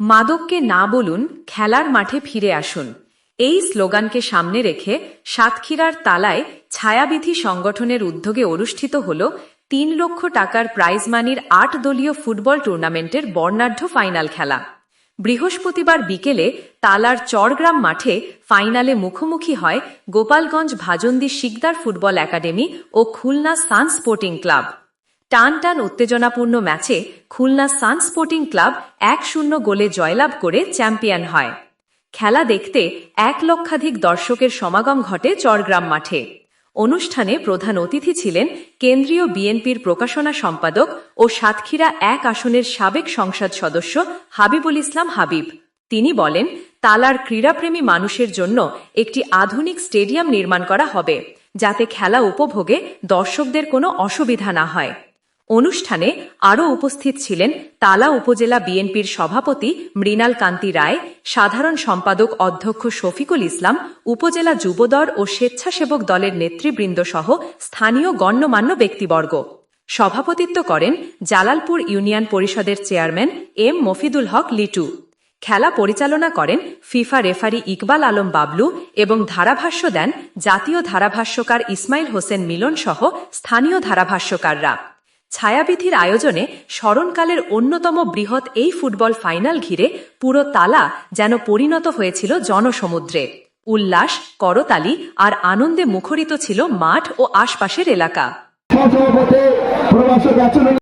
মাদককে না বলুন, খেলার মাঠে ফিরে আসুন। এই স্লোগানকে সামনে রেখে সাতক্ষীরার তালায় ছায়াবিধি সংগঠনের উদ্যোগে অনুষ্ঠিত হল তিন লক্ষ টাকার প্রাইজ মানির আট দলীয় ফুটবল টুর্নামেন্টের বর্ণাঢ্য ফাইনাল খেলা। বৃহস্পতিবার বিকেলে তালার চরগ্রাম মাঠে ফাইনালে মুখোমুখি হয় গোপালগঞ্জ ভাজন্দি শিকদার ফুটবল একাডেমি ও খুলনা সান স্পোর্টিং ক্লাব। টান টান উত্তেজনাপূর্ণ ম্যাচে খুলনা সান স্পোর্টিং ক্লাব এক শূন্য গোলে জয়লাভ করে চ্যাম্পিয়ন হয়। খেলা দেখতে এক লক্ষাধিক দর্শকের সমাগম ঘটে চরগ্রাম মাঠে। অনুষ্ঠানে প্রধান অতিথি ছিলেন কেন্দ্রীয় বিএনপির প্রকাশনা সম্পাদক ও সাতক্ষীরা এক আসনের সাবেক সংসদ সদস্য হাবিবুল ইসলাম হাবিব। তিনি বলেন, তালার ক্রীড়াপ্রেমী মানুষের জন্য একটি আধুনিক স্টেডিয়াম নির্মাণ করা হবে, যাতে খেলা উপভোগে দর্শকদের কোনো অসুবিধা না হয়। অনুষ্ঠানে আরও উপস্থিত ছিলেন তালা উপজেলা বিএনপির সভাপতি মৃণাল কান্তি রায়, সাধারণ সম্পাদক অধ্যক্ষ শফিকুল ইসলাম, উপজেলা যুবদল ও স্বেচ্ছাসেবক দলের নেতৃবৃন্দ সহ স্থানীয় গণ্যমান্য ব্যক্তিবর্গ। সভাপতিত্ব করেন জালালপুর ইউনিয়ন পরিষদের চেয়ারম্যান এম মফিদুল হক লিটু। খেলা পরিচালনা করেন ফিফা রেফারি ইকবাল আলম বাবলু এবং ধারাভাষ্য দেন জাতীয় ধারাভাষ্যকার ইসমাইল হোসেন মিলন সহ স্থানীয় ধারাভাষ্যকাররা। ছায়াবিধির আয়োজনে স্মরণকালের অন্যতম বৃহৎ এই ফুটবল ফাইনাল ঘিরে পুরো তালা যেন পরিণত হয়েছিল জনসমুদ্রে। উল্লাস, করতালি আর আনন্দে মুখরিত ছিল মাঠ ও আশপাশের এলাকা।